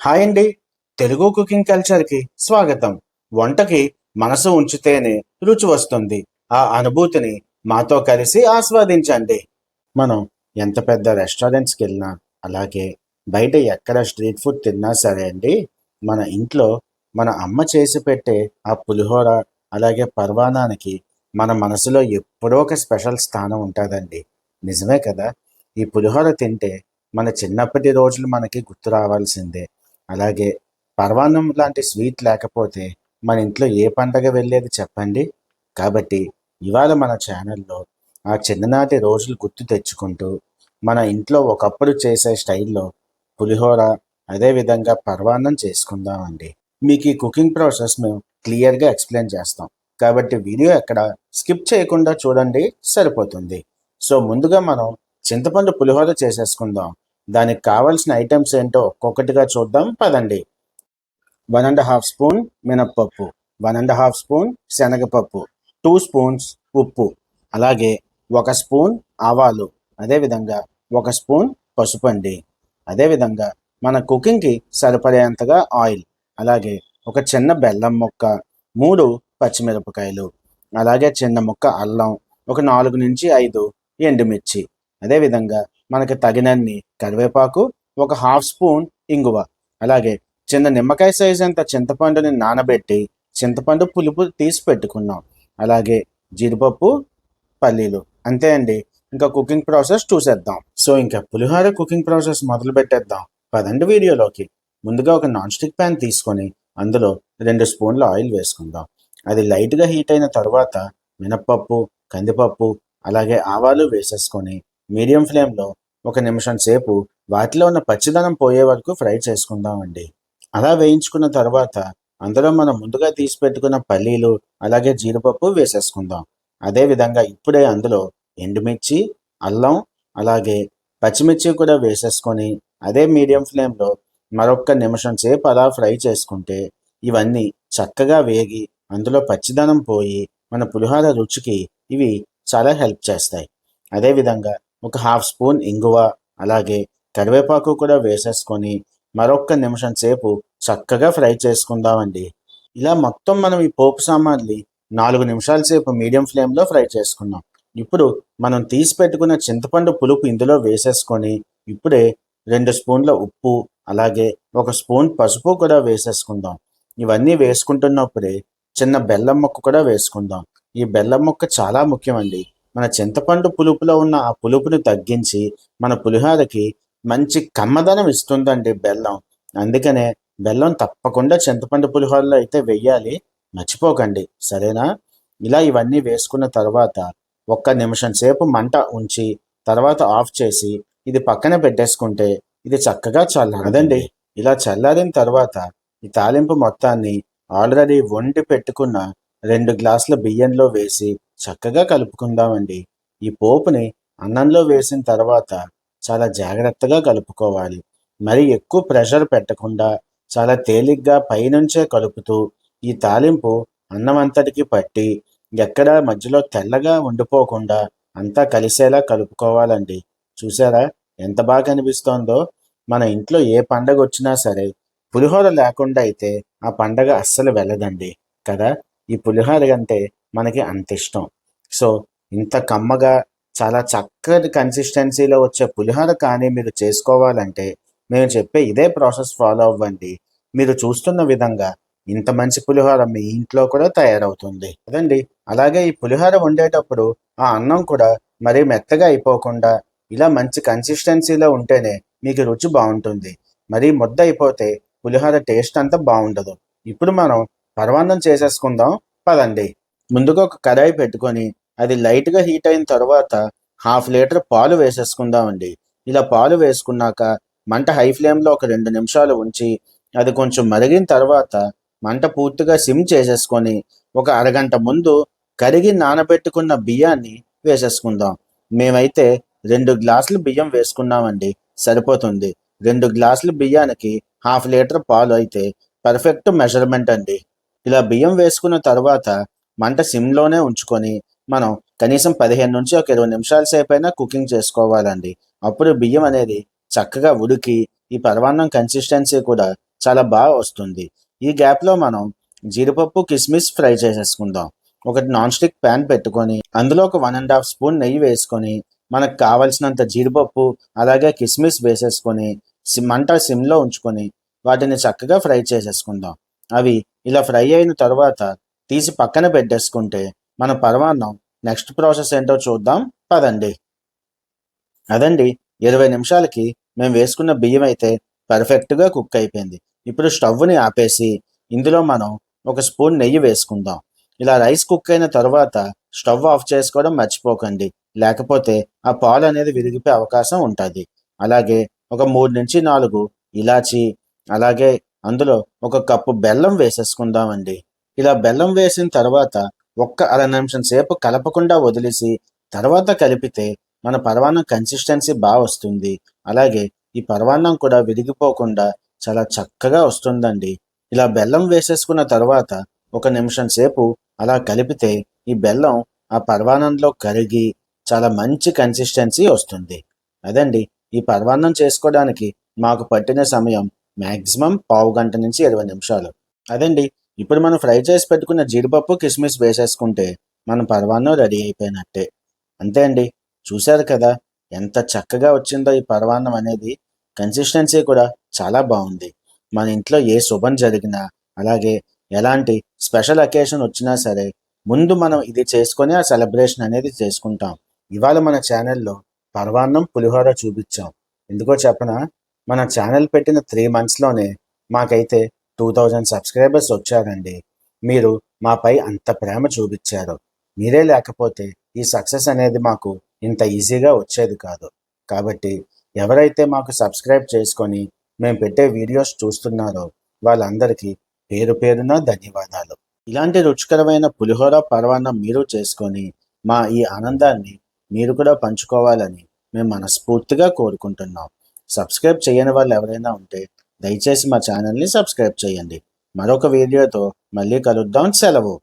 Hi అండి. Telugu cooking కల్చర్కి స్వాగతం. వంటకి మనసు ఉంచితేనే రుచి వస్తుంది. ఆ అనుభూతిని మాతో కలిసి ఆస్వాదించండి. మనం ఎంత పెద్ద రెస్టారెంట్స్కి వెళ్ళినా అలాగే బయట ఎక్కడ స్ట్రీట్ ఫుడ్ తిన్నా సరే అండి మన ఇంట్లో మన అమ్మ చేసి పెట్టే ఆ పులిహోర అలాగే పర్వాణానికి మన మనసులో ఎప్పుడో ఒక స్పెషల్ స్థానం ఉంటుందండి. నిజమే కదా? ఈ పులిహోర తింటే మన చిన్నప్పటి రోజులు మనకి గుర్తు రావాల్సిందే. అలాగే పర్వాన్నం లాంటి స్వీట్ లేకపోతే మన ఇంట్లో ఏ పండగ వెళ్ళేది చెప్పండి? కాబట్టి ఇవాళ మన ఛానల్లో ఆ చిన్ననాటి రోజులు గుర్తు తెచ్చుకుంటూ మన ఇంట్లో ఒకప్పుడు చేసే స్టైల్లో పులిహోర అదేవిధంగా పర్వాన్నం చేసుకుందామండి. మీకు ఈ కుకింగ్ ప్రాసెస్ మేము క్లియర్గా ఎక్స్ప్లెయిన్ చేస్తాం. కాబట్టి వీడియో ఎక్కడ స్కిప్ చేయకుండా చూడండి సరిపోతుంది. సో ముందుగా మనం చింతపండు పులిహోర చేసేసుకుందాం. దానికి కావాల్సిన ఐటమ్స్ ఏంటో ఒక్కొక్కటిగా చూద్దాం. పదండి. వన్ అండ్ హాఫ్ స్పూన్ మినప్పప్పు వన్ అండ్ హాఫ్ స్పూన్ శనగపప్పు టూ స్పూన్స్ ఉప్పు అలాగే ఒక స్పూన్ ఆవాలు అదేవిధంగా ఒక స్పూన్ పసుపు అండి అదేవిధంగా మన కుకింగ్కి సరిపడేంతగా ఆయిల్ అలాగే ఒక చిన్న బెల్లం ముక్క మూడు పచ్చిమిరపకాయలు అలాగే చిన్న ముక్క అల్లం ఒక నాలుగు నుంచి ఐదు ఎండుమిర్చి అదేవిధంగా మనకి తగినన్ని కరివేపాకు ఒక హాఫ్ స్పూన్ ఇంగువ. అలాగే చిన్న నిమ్మకాయ సైజ్ అంత చింతపండుని నానబెట్టి చింతపండు పులుపు తీసి పెట్టుకున్నాం. అలాగే జీడిపప్పు పల్లీలు. అంతే అండి. ఇంకా కుకింగ్ ప్రాసెస్ చూసేద్దాం. సో ఇంకా పులిహోర కుకింగ్ ప్రాసెస్ మొదలు పెట్టేద్దాం. పదండి వీడియోలోకి. ముందుగా ఒక నాన్ స్టిక్ ప్యాన్ తీసుకొని అందులో రెండు స్పూన్ల ఆయిల్ వేసుకుందాం. అది లైట్గా హీట్ అయిన తర్వాత మినప్పప్పు కందిపప్పు అలాగే ఆవాలు వేసేసుకొని మీడియం ఫ్లేమ్లో ఒక నిమిషం సేపు వాటిలో ఉన్న పచ్చిదనం పోయే వరకు ఫ్రై చేసుకుందామండి. అలా వేయించుకున్న తర్వాత అందులో మనం ముందుగా తీసి పెట్టుకున్న పల్లీలు అలాగే జీడిపప్పు వేసేసుకుందాం. అదేవిధంగా ఇప్పుడే అందులో ఎండుమిర్చి అల్లం అలాగే పచ్చిమిర్చి కూడా వేసేసుకొని అదే మీడియం ఫ్లేమ్లో మరొక్క నిమిషం సేపు అలా ఫ్రై చేసుకుంటే ఇవన్నీ చక్కగా వేగి అందులో పచ్చిదనం పోయి మన పులిహోర రుచికి ఇవి చాలా హెల్ప్ చేస్తాయి. అదేవిధంగా ఒక హాఫ్ స్పూన్ ఇంగువ అలాగే కరివేపాకు కూడా వేసేసుకొని మరొక్క నిమిషం సేపు చక్కగా ఫ్రై చేసుకుందామండి. ఇలా మొత్తం మనం ఈ పోపు సామాన్లు నాలుగు నిమిషాల సేపు మీడియం ఫ్లేమ్లో ఫ్రై చేసుకున్నాం. ఇప్పుడు మనం తీసి పెట్టుకున్న చింతపండు పులుపు ఇందులో వేసేసుకొని ఇప్పుడే రెండు స్పూన్ల ఉప్పు అలాగే ఒక స్పూన్ పసుపు కూడా వేసేసుకుందాం. ఇవన్నీ వేసుకుంటున్నప్పుడే చిన్న బెల్లం ముక్క కూడా వేసుకుందాం. ఈ బెల్లం ముక్క చాలా ముఖ్యమండి. మన చింతపండు పులుపులో ఉన్న ఆ పులుపుని తగ్గించి మన పులిహోరకి మంచి కమ్మదనం ఇస్తుందండి బెల్లం. అందుకనే బెల్లం తప్పకుండా చింతపండు పులిహోరలో అయితే వెయ్యాలి. మర్చిపోకండి. సరేనా? ఇలా ఇవన్నీ వేసుకున్న తర్వాత ఒక్క నిమిషం సేపు మంట ఉంచి తర్వాత ఆఫ్ చేసి ఇది పక్కన పెట్టేసుకుంటే ఇది చక్కగా చల్లారదండి ఇలా చల్లారిన తర్వాత ఈ తాలింపు మొత్తాన్ని ఆల్రెడీ వండి పెట్టుకున్న రెండు గ్లాసుల బియ్యంలో వేసి చక్కగా కలుపుకుందామండి. ఈ పోపుని అన్నంలో వేసిన తర్వాత చాలా జాగ్రత్తగా కలుపుకోవాలి. మరి ఎక్కువ ప్రెషర్ పెట్టకుండా చాలా తేలిగ్గా పైనుంచే కలుపుతూ ఈ తాలింపు అన్నం అంతటికి పట్టి ఎక్కడ మధ్యలో తెల్లగా ఉండిపోకుండా అంతా కలిసేలా కలుపుకోవాలండి. చూసారా? ఎంత బాగా అనిపిస్తోందో మన ఇంట్లో ఏ పండగ వచ్చినా సరే పులిహోర లేకుండా అయితే ఆ పండగ అస్సలు వెళ్ళదండి. కదా? ఈ పులిహోర అంటే మనకి అంత ఇష్టం. సో ఇంత కమ్మగా చాలా చక్కటి కన్సిస్టెన్సీలో వచ్చే పులిహోర కానీ మీరు చేసుకోవాలంటే మేము చెప్పే ఇదే ప్రాసెస్ ఫాలో అవ్వండి. మీరు చూస్తున్న విధంగా ఇంత మంచి పులిహోర మీ ఇంట్లో కూడా తయారవుతుంది. అదండి. అలాగే ఈ పులిహోర వండేటప్పుడు ఆ అన్నం కూడా మరీ మెత్తగా అయిపోకుండా ఇలా మంచి కన్సిస్టెన్సీలో ఉంటేనే మీకు రుచి బాగుంటుంది. మరీ ముద్ద అయిపోతే పులిహోర టేస్ట్ అంతా బాగుండదు. ఇప్పుడు మనం పరమాన్నం చేసేసుకుందాం. పదండి. ముందుగా ఒక కడాయి పెట్టుకొని అది లైట్గా హీట్ అయిన తర్వాత హాఫ్ లీటర్ పాలు వేసేసుకుందామండి. ఇలా పాలు వేసుకున్నాక మంట హై ఫ్లేమ్లో ఒక రెండు నిమిషాలు ఉంచి అది కొంచెం మరిగిన తర్వాత మంట పూర్తిగా సిమ్ చేసేసుకొని ఒక అరగంట ముందు కరిగి నానబెట్టుకున్న బియ్యాన్ని వేసేసుకుందాం. మేమైతే రెండు గ్లాసులు బియ్యం వేసుకున్నామండి. సరిపోతుంది. రెండు గ్లాసులు బియ్యానికి హాఫ్ లీటర్ పాలు అయితే పర్ఫెక్ట్ మెజర్మెంట్ అండి. ఇలా బియ్యం వేసుకున్న తర్వాత మంట సిమ్లోనే ఉంచుకొని మనం కనీసం పదిహేను నుంచి ఒక ఇరవై నిమిషాల సేపైనా కుకింగ్ చేసుకోవాలండి. అప్పుడు బియ్యం అనేది చక్కగా ఉడికి ఈ పరమాన్నం కన్సిస్టెన్సీ కూడా చాలా బాగా వస్తుంది. ఈ గ్యాప్లో మనం జీడిపప్పు కిస్మిస్ ఫ్రై చేసేసుకుందాం. ఒకటి నాన్ స్టిక్ ప్యాన్ పెట్టుకొని అందులో ఒక వన్ అండ్ హాఫ్ స్పూన్ నెయ్యి వేసుకొని మనకు కావలసినంత జీడిపప్పు అలాగే కిస్మిస్ వేసేసుకొని మంట సిమ్లో ఉంచుకొని వాటిని చక్కగా ఫ్రై చేసేసుకుందాం. అవి ఇలా ఫ్రై అయిన తర్వాత తీసి పక్కన పెట్టేసుకుంటే మన పరమాన్నం నెక్స్ట్ ప్రాసెస్ ఏంటో చూద్దాం. పదండి. అదండి. ఇరవై నిమిషాలకి మేము వేసుకున్న బియ్యం అయితే పర్ఫెక్ట్గా కుక్ అయిపోయింది. ఇప్పుడు స్టవ్ని ఆపేసి ఇందులో మనం ఒక స్పూన్ నెయ్యి వేసుకుందాం. ఇలా రైస్ కుక్ అయిన తర్వాత స్టవ్ ఆఫ్ చేసుకోవడం మర్చిపోకండి. లేకపోతే ఆ పాలు అనేది విరిగిపోయే అవకాశం ఉంటుంది. అలాగే ఒక మూడు నుంచి నాలుగు ఇలాచి అలాగే అందులో ఒక కప్పు బెల్లం వేసేసుకుందామండి. ఇలా బెల్లం వేసిన తర్వాత ఒక్క అర నిమిషం సేపు కలపకుండా వదిలేసి తర్వాత కలిపితే మన పరవాన్నం కన్సిస్టెన్సీ బాగా వస్తుంది. అలాగే ఈ పరవాన్నం కూడా విరిగిపోకుండా చాలా చక్కగా వస్తుందండి. ఇలా బెల్లం వేసేసుకున్న తర్వాత ఒక నిమిషం సేపు అలా కలిపితే ఈ బెల్లం ఆ పరవాన్నంలో కరిగి చాలా మంచి కన్సిస్టెన్సీ వస్తుంది. అదండి ఈ పరవాన్నం చేసుకోవడానికి మాకు పట్టిన సమయం మ్యాక్సిమం పావు గంట నుంచి ఇరవై నిమిషాలు. అదండి ఇప్పుడు మనం ఫ్రై చేసి పెట్టుకున్న జీడిపప్పు కిస్మిస్ వేసేసుకుంటే మన పరవాన్నం రెడీ అయిపోయినట్టే. అంతే అండి. చూశారు కదా ఎంత చక్కగా వచ్చిందో ఈ పరవాన్నం అనేది. కన్సిస్టెన్సీ కూడా చాలా బాగుంది. మన ఇంట్లో ఏ శుభం జరిగినా అలాగే ఎలాంటి స్పెషల్ అకేషన్ వచ్చినా సరే ముందు మనం ఇది చేసుకొని ఆ సెలబ్రేషన్ అనేది చేసుకుంటాం. ఇవాళ మన ఛానల్లో పరవాన్నం పులిహోర చూపించాం. ఎందుకో చెప్పనా మన ఛానల్ పెట్టిన త్రీ మంత్స్లోనే మాకైతే టూ థౌజండ్ సబ్స్క్రైబర్స్ వచ్చారండి. మీరు మాపై అంత ప్రేమ చూపించారు. మీరే లేకపోతే ఈ సక్సెస్ అనేది మాకు ఇంత ఈజీగా వచ్చేది కాదు. కాబట్టి ఎవరైతే మాకు సబ్స్క్రైబ్ చేసుకొని మేము పెట్టే వీడియోస్ చూస్తున్నారో వాళ్ళందరికీ పేరు పేరున ధన్యవాదాలు. ఇలాంటి రుచికరమైన పులిహోర పరవాన్నం మీరు చేసుకొని మా ఈ ఆనందాన్ని మీరు కూడా పంచుకోవాలని మేము మనస్ఫూర్తిగా కోరుకుంటున్నాం. సబ్స్క్రైబ్ చేయని వాళ్ళు ఎవరైనా ఉంటే దయచేసి మా ఛానల్ని సబ్స్క్రైబ్ చేయండి. మరొక వీడియోతో మళ్ళీ కలుద్దాం. సెలవు.